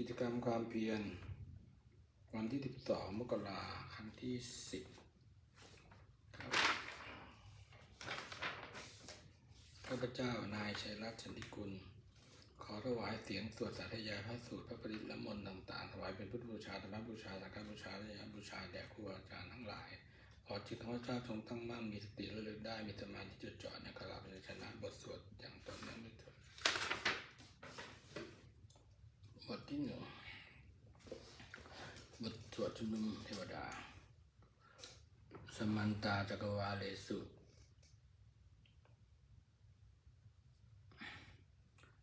กิจกรรมความเพียร วันที่ 12 มกราครั้งที่ 10 ครับ ข้าพเจ้านายชัยรัตน์ชันติกุล ขอถวายเสียงสวดสาธยายพระสูตรพระปริตรและมนต์ต่างๆถวายเป็นพุทธบูชาธรรมบูชาสังฆบูชาและยบูชาแด่ครูอาจารย์ทั้งหลาย ขอจิตของพระเจ้าจงตั้งมั่นมีสติระลึกได้มีสมาธิจดจ่อในคาราพยัญชนะบทสวดอย่างต่อเนื่องด้วยเถิดบ ที่หนึ่งบทสวดชุมนุมเทวดา สมันตาจักรวาเลสุ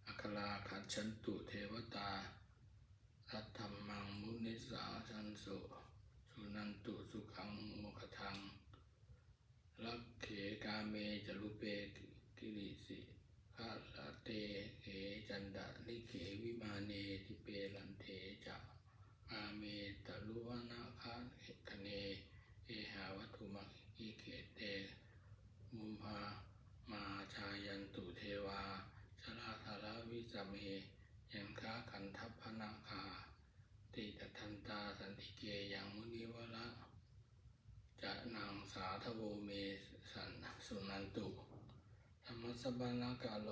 อัคราขันชันตุเทวตารัตธรรมังมุนิสาชันสุสุนันตุสุขังโมคทังรักเขกาเมจรุเปกิริสิ ขะละเตเขจันดาลิเขวิมาเนทิเปลันเทจะอาเมตะลุวนาคาคเนเอหาวัตุมักอิเขเต มุมพามาชายันตุเทวาชลาธาราวิสมเมยังค้าขันทัพพนาคา ติตทันตาสันติเกยังมุนิวระจะนางสาทโวเมสันสุนันตุ รรมสบานกาโล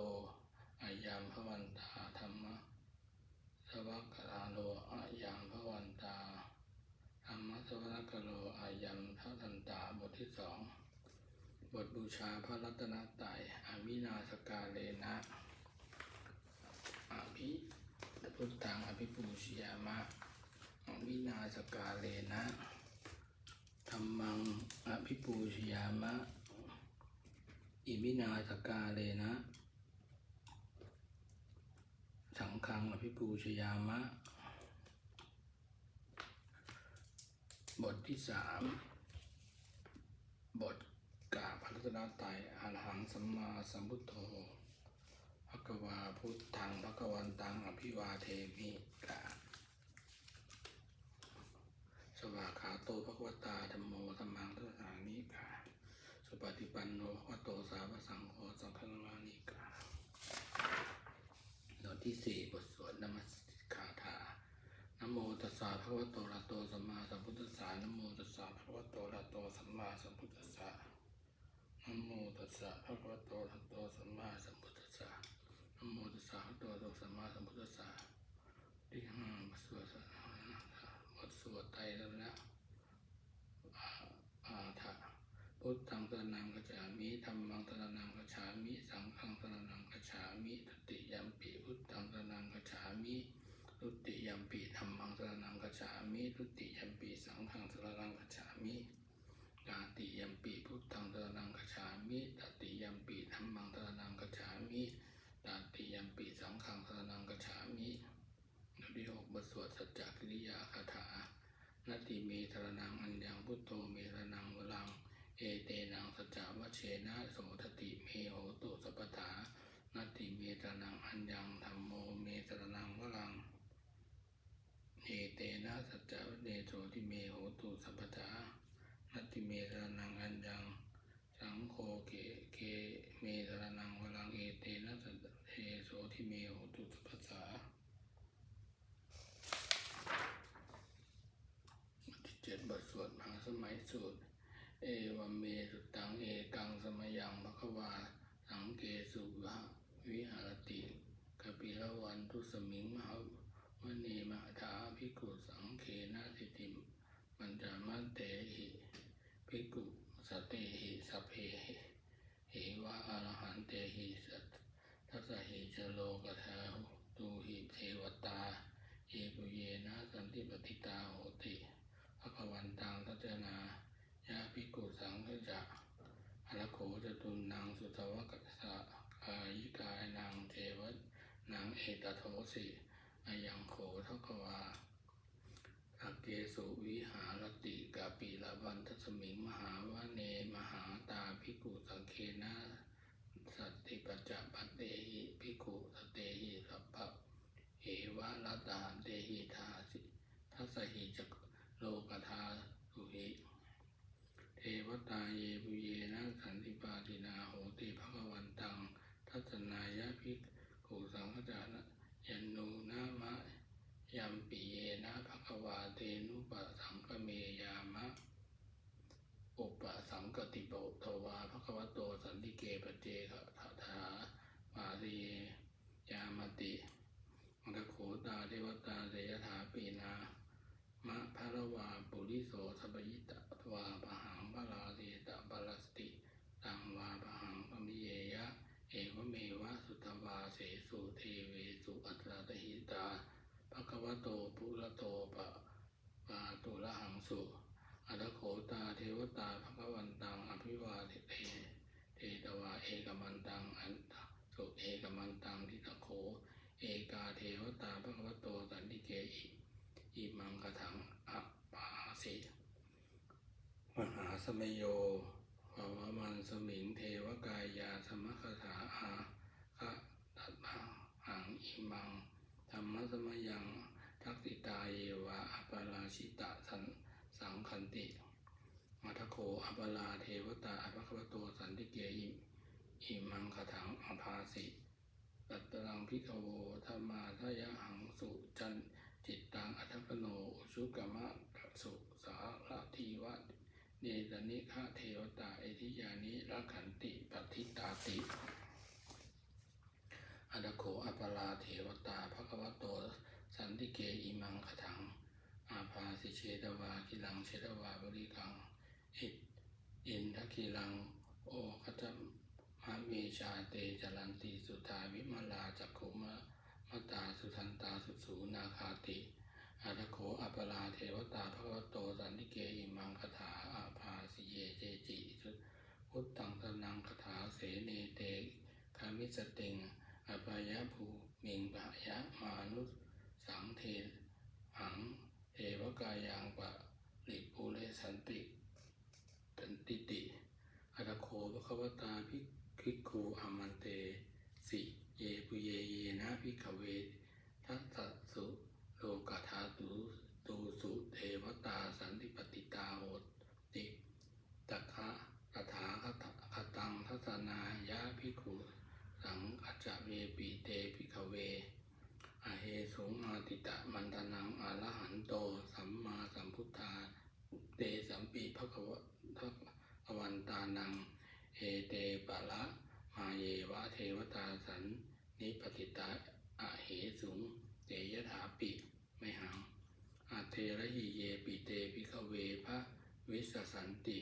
อายามพวันตาธรรมสวักกาโลอายามพวันตาธรรมสวนาคาโลอายัมทัทันตาบทที่สองบทบูชาพระรัตนตรัยอมินาสกาเลนะอภิพุทธังอภิปูชยามะอมินาสกาเลนะธรรมังอภิปูชยามะ อิมินาสกาเลนะ สังฆังอภิปูชยามะ บทที่สามบทกาพรัตนตรัยอรหังสัมมาสัมพุทโธภควาพุทธังภควันตังอภิวาเทมิกาสวากขาโตภควตาธรรมโมธรรมัง ปฏิปันโนภควโตสาวสังโฆสังฆนานิกาบทที่สี่บทสวดนมัสกาถานโมตัสสะภะคะวะโตระโตสัมมาสัมพุทธัสสะนโมตัสสะภะคะวะโตระโตสัมมาสัมพุทธัสสะนโมตัสสะภะคะวะโตระโตสัมมาสัมพุทธัสสะนโมตัสสะภะคะวะโตระโตสัมมาสัมพุทธัสสะที่ห้าบทสวดบทสวดไตรแล้วนะอาอาถะ พุทธังสรณังกัจฉามิธัมมังสรณังกัจฉามิ สังฆังสรณังกัจฉามิตติยัมปิพุทธังสรณังกัจฉามิทุติยัมปีธรรมังสรนังกัจฉามิทุติยัมปีสังฆังสรนังกัจฉามิตาติยัมปีพุทธังสรนังกัจฉามิตติยัมปีธรรมังสรนังกัจฉามิตติยัมปีสังฆังสรนังกัจฉามิบทที่หกบทสวดสัจจกิริยาคาถานาติเมตรนังอัญญังพุทโธเมรนังวลัง เอเตนังสัจจวชเชนะโสทติเมโหตุสัพพานาติเมตรนังอัญญังธรรมโมเมตรนังวลังเอเตนะสัจจเนโสทิเมโหตุสัพพทานัตติเมตรนังอัญญังสังโฆเกเกเมตรนังวลังเอเตนะสัจจเทโสทิเมโหตุสัพพทาบทที่เจ็ดบทสวดมหาสมัยสูตร เอวัมเมสุตังเอกังสมยังภควาสังเกสุวะวิหารติกปิลวันทุสมิงมหาวณีมหาธาภิกขุสังเคนะสิติมัญจามันเตหิภิกขุสเตหิสพเพหิเหวะอรหันเตหิสัตทัสหิจโลกธาตูหิเทวตาเอกุเยนะสันติปฏิตาโหติภควันตังทัจนา ยาภิกุสังฆจะอรโขจตุนังสุตวกัสสะกายิกายนางเทวะนางเอตโทสิอายังโขทกวาอาเกสุวิหารติกาปีละวันทัสมิงมหาวเนมหาตาภิกุสังเคนะสัตติปัจจปัตเตหิภิกุสเตหิสัพพะเอวะรัตาเตหิทาสิทัสหิจโลกธาสุหิ เทวตาเยบุเยนะสันติปาตินาโหติภควันตัง ทัศนายะภิกขุสังฆจานะยันนูนามะยัมาเตนุปสังกเมยามะ อุปสังกติโบทวาภควโตสันติเกปเจกะทาถามารียามติมังคโขตาเทวตาเสยถาปีนา มะภารวาปุริโสสบยิตะวาปหังบาลาเสตะบาลสติตังวาปหังปมิเยยะ เอวเมวะสุตวาเสสุเทเวสุอัตราตหิตาภควโตปุระโตปะปาตุระหังสุอัตโขตาเทวตาภควันตังอภิวาเทเตเทตวาเอกมันตังอันตสุเอกมันตังทิตโข เอกาเทวตาภควโตสันติเกอิ อิมังกถังอัปปาสิมหาสมโยภาวมันสมิงเทวกายาสมคถาอาคะตัตมังหังอิมังธรรมสมยังทักติตาเยวะอัปปราชิตะสันสังคันติมัทโคอัปปลาเทวตาอภควโตสันติเกหิอิมังคถังอภาสิตัตตรังพิกโวธรรมาทยหังสุจันจิตตังอัทกโน อุกมะสุสาระทีวะเนตนิฆะเทวตาเอธิยานิรักขันติปฏิตาติอัตโขอัปปลาเทวตาภควโต สันติเกอิมังคถัง อาภาสิเชตวากิลังเชตวาบริกังอิอินทกิลัง โอคตมะเมชาเตจรันติสุทาวิมาลาจักขุมะมตาสุทันตาสุสูนาคาติ อาทโขอัปปลาเทวตาภควโตสันติเกอิมังคถาอาภาสิเยเจจิสุพุทธังตนังคถาเสเนเตคามิสติงอปายะภูมิงปะยะมานุสังเทหังเทวกายังปะริปุเรสันติตันติติอัตโคภควตาภิกขิคูอามันเตสิเยปุเยเยนะภิกขเวทัสสะสุโล กธาตุตูสุเทวตาสันติปติตาโหติตัคคะตถาคตคตังทัสสนายะภิกขุสังกัจเวปีเตภิกขเวอเหสุงอาติตะมันตนังอาลหันโต สัมมาสัมพุทธาเตสัมปีภควะทัพวันตานังเอเตปะละมาเยวะเทวตาสันนิปติตาอเหสุงเตยถาปิ เทระหิเยปิเตปิขเวพระวิสสันติ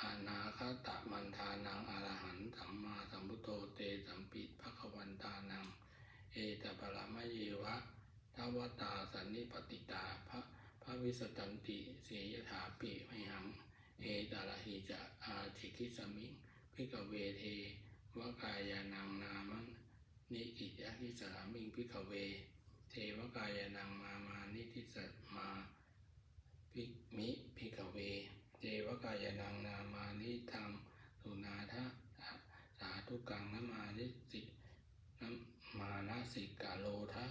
อานาคาตะมันทานังอรหันต์สัมมาสัมพุทโธเตสัมปิภควันตานัง เอตปรามะเยวะทาวตาสันนิปติตาพระพระวิสตันติเสยถาปิไมหัง เอตาลหิจะอาจิกิสมิงพิกเวเทวกายานังนามันนิกิยะทิสามิงพิกเว เทวกายานังมามานิทิสัตมาพิมิพิกเว เทวกายานังนามานิทังสุนาทะสาธุกังนมานิสินมานาสิกาโลทะ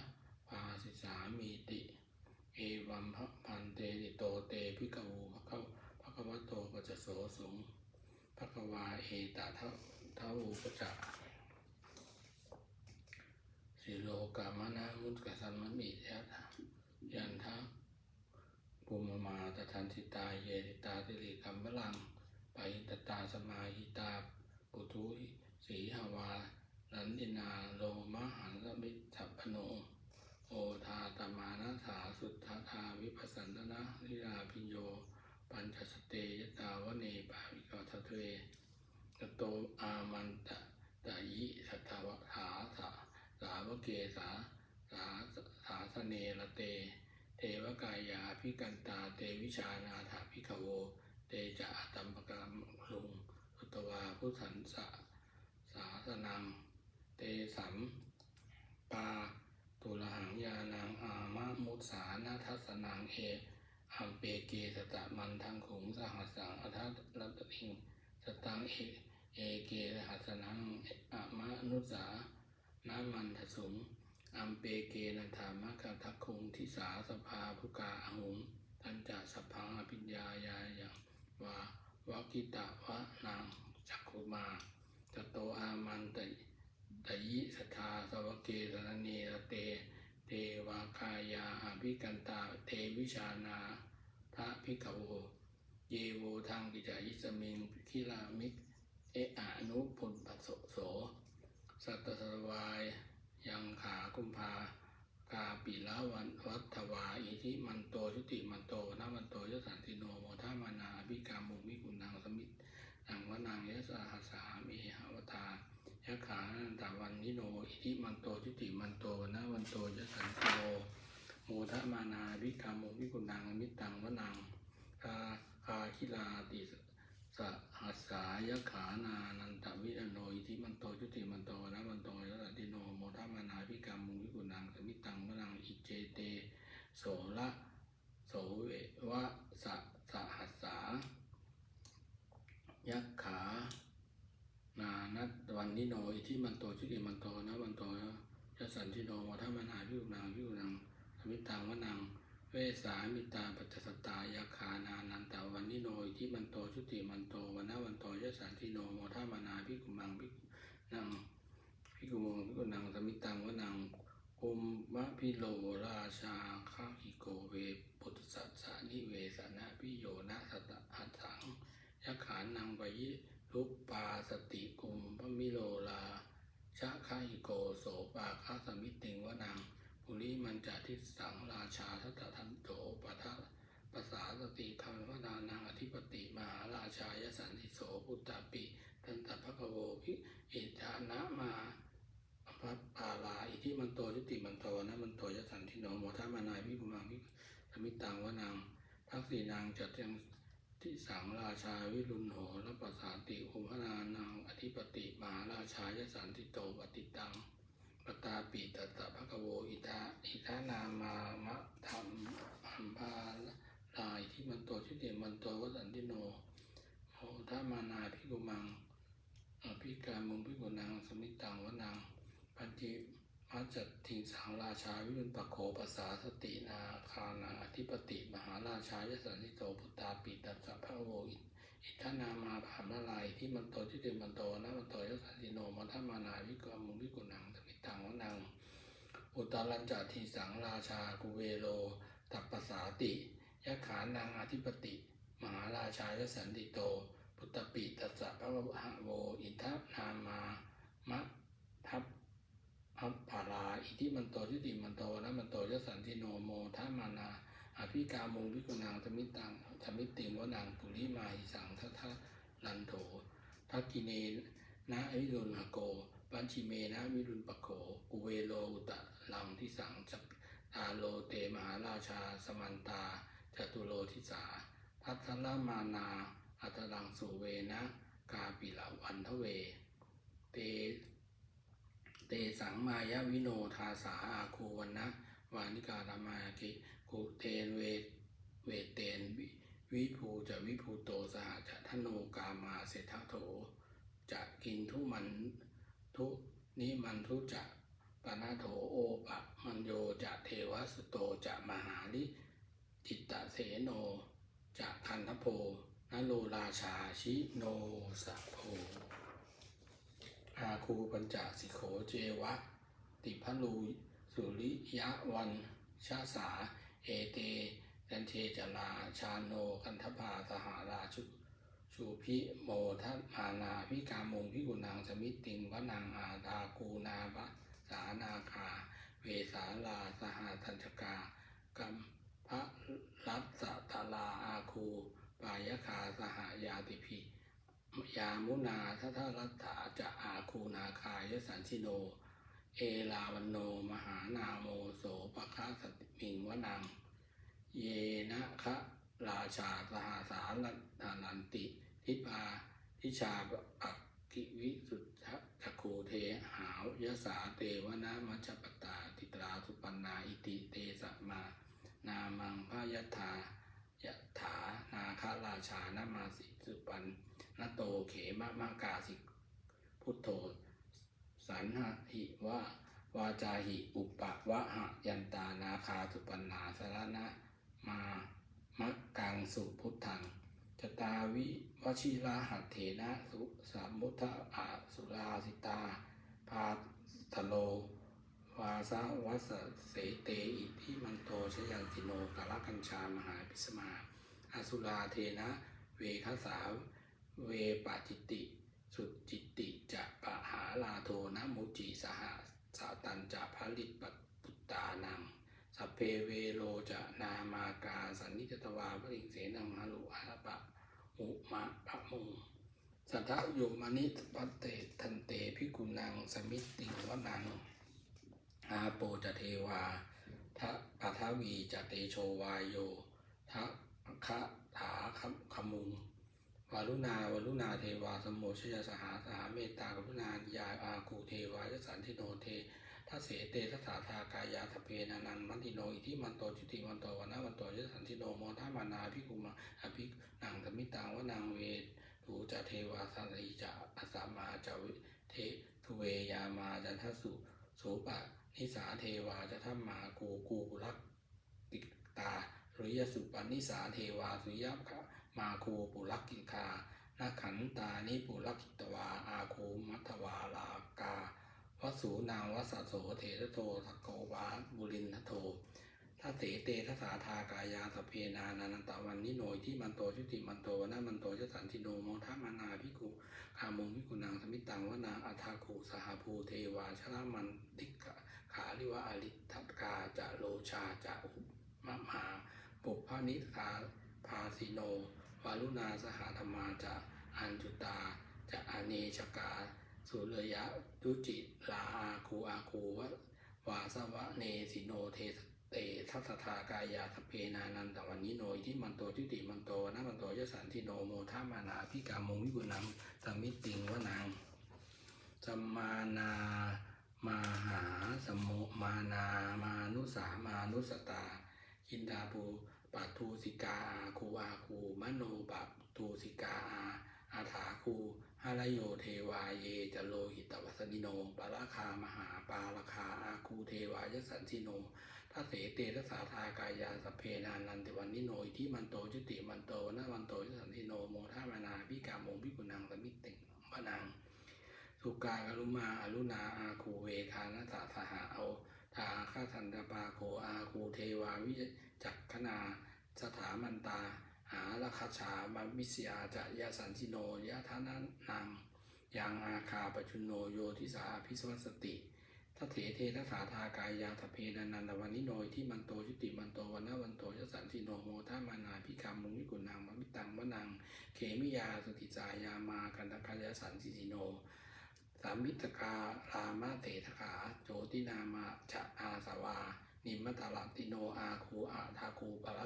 ภาสิสามีติ เอวัมพะพันเตติโตเตพิกวูภะคะภะคะวโตปัจโสสุงภะคะวาเอตาทะทะวูปจะ สิโลกามนามุตกะสัมมมิยะทะยันทะภูมิมาตทันติตาเยติตาติริคัมพลังไปตตาสมาหิตาปุทุสีหาวาลันตินาโลมหันสมิทัพพโน โอทาตมานาสาสุทธาทาวิปัสสันตนะลิลาพิโย ปัญจสเตยตาวเนปาวิกาทะเทตโตอามันตะตายิสัทธาวถาสา สาวเกสาสาสาสเนระเต เทวกายาพิกันตาเตวิชานาถาพิขโว เตจะอตัมปกรรมลุงอุตวาพุทธันสะสาสนังเตสัมปาตุลหังยานังอามะมุสานาทัสนังเออัมเปเกสตะมันทังขงสหัสสังอัทัตรัตถิงสตังเอเอเกหัสนังอะมะนุสา นามันทสุงอัมเปเกนันธามะกะทักคงทิสาสภาภุกาอหุงทันจะสพังอภิญญายาอยังวาวากิตะวะนางจักขุมาตโตอามันตตยิสทธาสวเกสรเนรเต เทวาคายาอภิกันตาเทวิชานาทะพิกโวเยโวทางกิจายิสมิงคิลามิก เอะอานุพุนปัสโส สัตสวาย ยังขากุมภากาปิละวันวัฏวาอิทิมันโตชุติมันโตนามันโตยสันติโนโมทามานาภิกามุมิกุณังสมิตนังวนางยะสาหสามีหาวตายะขานันตาวันนิโนอิทิมันโตชุติมันโตนามันโตยสันติโนโมทามานาภิกามุมิกุณังมิตังวนังคาคาคิลาติ สหัสสายขานานันตวิอโนยที่มันโตชุติมันโตนะมันติโนโมทามานาภิกามุมิกุณังสมิตังวนังอิเจเต โสละโสเววะสะสะหัสสา ยักขา นานัตวันนิโนอิทิมันโตชุติมันโตนะมันโตยะสันติโนวัฏมานาพิวนังพิวนังสมิตังวนัง เว สามิตาปัจจสตายักขานานันตาวันนิโนอิทิมันโตชุติมันโตวันนะวันโตยสันติโนโมทามานาพิกุมังพิกุนังพิกุมงพิกุนังสมิตังวนังกุมมะพิโลราชาข้าหิโกเวปุตสัสานิเวสนะพิโยนะสัตตหัสังยักขานังไปยิรุปปาสติกุมพมิโลลาชะข้าหิโกโสปาคาสมิติงวนัง ปุริมันจาทิสังราชาทัตทันโตปะทะภาษาสติคำวนานังอธิปติมหาราชายสันติโสพุตตาปิตันตภะคะโวภิอิทานะมาพัปปาลาอิทิมันโตยุติมันโตนะมันโตยสันทิโนโมทามานายพิกุมังพิสมิตังวนังทักษีนางจัดยังที่สังราชาวิรุณโหรปสาติอุพนานังอธิปติมหาราชายสันติโตปฏิตังปตาปีตตะภะคะ โวอิทาอิทานามามะธรรมอัมพาลายที่มันโตชุติมันโตวสันติโนโมทามานายพิกุมังอภิการมุงพิกุนังสมิตังวนังปัญจิมัจจทิงสังราชาวิรุณปโขภาษาสตินาคานาอธิปติ มหาราชายสันติโตพุตตาปิตัสสะพระโวอิอิทานามาภามละลายที่มันโตที่เดมันโตนะมันโตยสันติโนมัทมานาวิกรมุงพิกุนังสมิตังวนัง อุตรัญจทิสังราชากุเวโลตัปปสาติยะขานังอธิปติ มหาราชายสันติโต พุตตปิตัสสะพระวะโวอิทธนามามะทัพพัพพาราอิทิมันโตทิติมันโตนะมันโตยสันติโนโมทัมานาอภิกามุงวิกุณังธมิตังธมิติงวนังปุริมาหิสังทัทะลันโถทักกิเนนะวิรุณโก ปัญชิเมนะวิรุณปโขกุเวโลอุตะลังที่สังจักตาโลเตมหาราชา สมันตาจตุโลทิสาพัทละมานาอัตลังสุเวนะ กาปิละวันทเว เต เตสังมายวิโนทาสาอาคูวันนะวานิการามายกิกุเตนเวเวเตนวิวิภูจะวิภูโตสหจะทโนกามาเศรษฐโถ จะกินทุมัน ทุนิมันทุจะปนาโถโอปะมันโยจะเทวสโตจะมหาลิจิตตเสโนจะคันทโพนโลราชาชิโนสะโพอาคูปัญจสิโขเจวะ ติพลูสุริยะวันชาสา เอเตกันเทจลาชาโนกันทภาสหาราชุ ชูพิโมทัตมานาพิกามงพิกุนางสมิติงวนังอาดากูนาบะสานาคา เวสาลาสหทัญชกากัมพระรัตสตาลาอาคูปายคาสหายาติพิยามุนาทัทรัตถาจะอาคูนาคายสันชิโน เอลาวันโนมหานาโมโสปะคะสติมิงวนัง เยนะคะราชาสหาสารนันติ ทิปาทิชาปักกิวิสุทธจักขูเทหาวยสาเตวนามัจปตาติตราสุปันนาอิติเตสะมา นามังพายถายะถานาคาราชานามาสิสุปันนโตเขมะมะกาสิพุทโธสันหะหิวะวาจาหิอุปปะวะหะยันตานาคาสุปันนาสารณะมามักกังสุพุทธัง จตาวิวชิราหัตเถนะสุสามุทธะอาสุราสิตา พาทโล วาสะวัสเสเตอิทิมันโตชยันติโนกาลกัญชามหาปิสมาอสุราเทนะ เวคสาเวปาจิติ สุจิติจะปะหาลาโทนะมุจิสหสาตันจะผลิตปปุตตานัง สัพเพเวโลจะนามากาสันนิจตวาปริงเสนังหารุอาปะมุมะปะมุงสัทธโยมานิปัตเตทันเตพิกุนังสมิตติวนังอาโปจะเทวาทะปัทวีจะเตโชวายโยทะคะถาคขมุงวารุณาวารุณาเทวาสมโมชยสหาสหาเมตตากรุณาญาอาคูเทวายสันติโนเททัเสเตทัสสาทากายา นานันมันติโนอิทิมันโตจุติมันโตวันามันโตยสันติโนโมทัมานาภิกุมาอภินังธมิตังวนางเวทูจะเทวาสันติจะอัสามาจะวิเททุเวยามาจันทสุโสปะนิสาเทวาจะทัมมากูกูกุลักติตาหรือยสุปนิสาเทวาสุยะคะมาคูปุลักกิคานาขันตานิปุลักขิตวาอาคูมัทวาลากา วสูนางวัสสโสเทระโตทะโกวาบุรินทโททัเสเตทัสสาทากายาสเพนานันตะวันนิโนยที่มันโตชุติมันโตวนามันโตชสันติโนโมทัมานาภิกุคามุงภิกุนางสมิตังวนาอัทาคูสหภูเทวาชนะมันติกขาลิวะอริทัตกาจะโลชาจะอุมะมาปุพพนิสาภาสิโนวารุณาสหธรรมาจะอัญจุตาจะอเนชกา สุรยะดุจิลาอาคูอาคูวะวาสวะเนสิโนเทสเตทัสทากายาสเพนานันตวันนิโนยที่มันโตทิติมันโตนะมันโตยสันติโนโมทามานาพิกามงวิกุนังสมิติงวนังสัมมานามาหาสมโมานามานุสามานุสตาคินดาภูปัทูสิกาอาคูอาคูมโนปัทูสิกา อาถาคูหารโยเทวาเยจโลหิตวัสนิโนปาราคามหาปาราคาอาคูเทวายสันติโนทัเสเตทัสาทากายาสเพนานันติวันนิโนที่มันโตจุติมันโตนะมันโตยสันติโนโมทามานาพิกามงพิกุนังสมิตติงพนังสุกากรุมาอรุณาอาคูเวคานาตาสหาเอาทาคาทันตปาโคอาคูเทวาวิจักขนาสถามันตา หาราคาชามามิสยาจะยาสันติโนยะทานันนังยังอาคาปจุนโนโยทิสาพิสวัสติทัเถเททัสสาทากายยาทเพนันันตวันนิโนยที่มันโตชุติมันโตวันนาวันโตยสันติโนโมทามานาพิกามมุงวิกุนังมมิตังวนังเขมิยาสุติจายามากันตะกายสันติสิโนสามิตการามาเตทขาโจตินามาจะอาสวา นิมมตาลติโนอาคูอาทาคูปะละ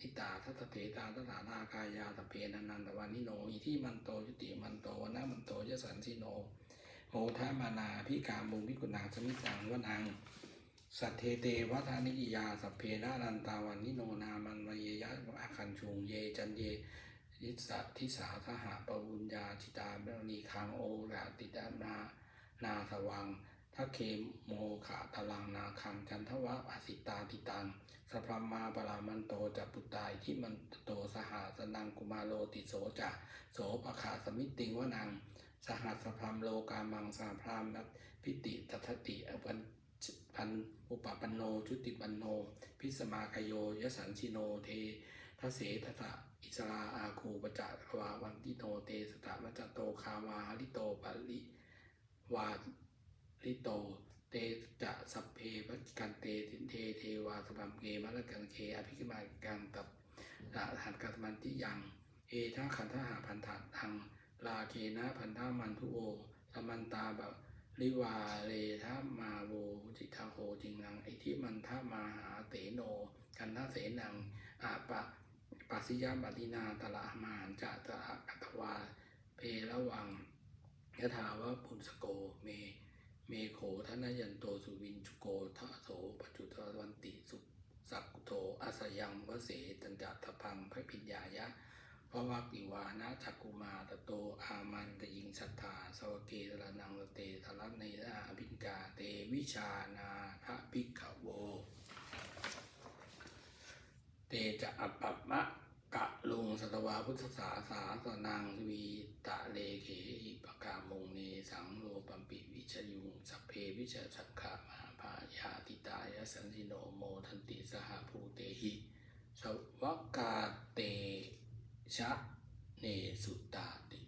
นิตาทัตเถตาทัตถานกายาตเพนันนันตวานิโนอิที่มันโตยุติมันโตวนามันโตยสันสิโนโมทามานาพิกามุงพิกุณาสมิตังวนังสัทเทเตวัฏานิยาสัพเพนานันตาวันนิโนนามันวเยยะอาคันชุงเยจันเยยิสสะทิสาสหปวุญญาจิตาเมณีคังโอราติดานานาสวัง ทัเคมโมขาตลังนาคังจันทวะอสิตาติตังสพรมมาปรามันโตจัปุตตายที่มันโตสหาสนังกุมาโลติโสจะโสปะขาสมิติงวนัง สหัสพรมโลกามังสาพรามนัพิติตัทติอปันพันอุปปันโนชุติปันโน พิสมาคโยยสันชิโนเททเสทะอิสราอาคูปจักวาวันติโตเตสตะมัจโตคาวาหริโตปะลิวา ลิโต เตจะสัพเพปกันเตตินเทเทวาสพัมเกมะละกันเคอภิกมากังตับละหันกัตมันติยังเอทังขันธหาพันธะทังลาเคนะพันธามันทุโอสมันตาแบะลิวาเลทามาโวจิทาโคจิงนังไอทิมันทามาหาเตโน กันทเสนังอาปะปัสิยาบัตินาตละมานจะตะอัตวาเพระวังยถาวะปุณสโกเม เมโขทนายันโตสุวินจุโกทะโสปัจจุตวันติสุสักโตอาสยังวเสตันจัตพังพระปิญญายะพระวักิวานะจักกุมาตโตอามันตยิงสัทธาสวเกตระนังเตทะลันในอาภิกาเตวิชานาพระภิกขโว เตจะอัปปะมะกะลุงสัตวาพุทธศาสาสนังวีตะเลเขหิปกามงเนสังโลปัมปิ ชยุงสัพเพวิชาสังขามาภายาติตายสันติโนโมทันติสหภูเตหิสวกาเตชะเนสุตาติ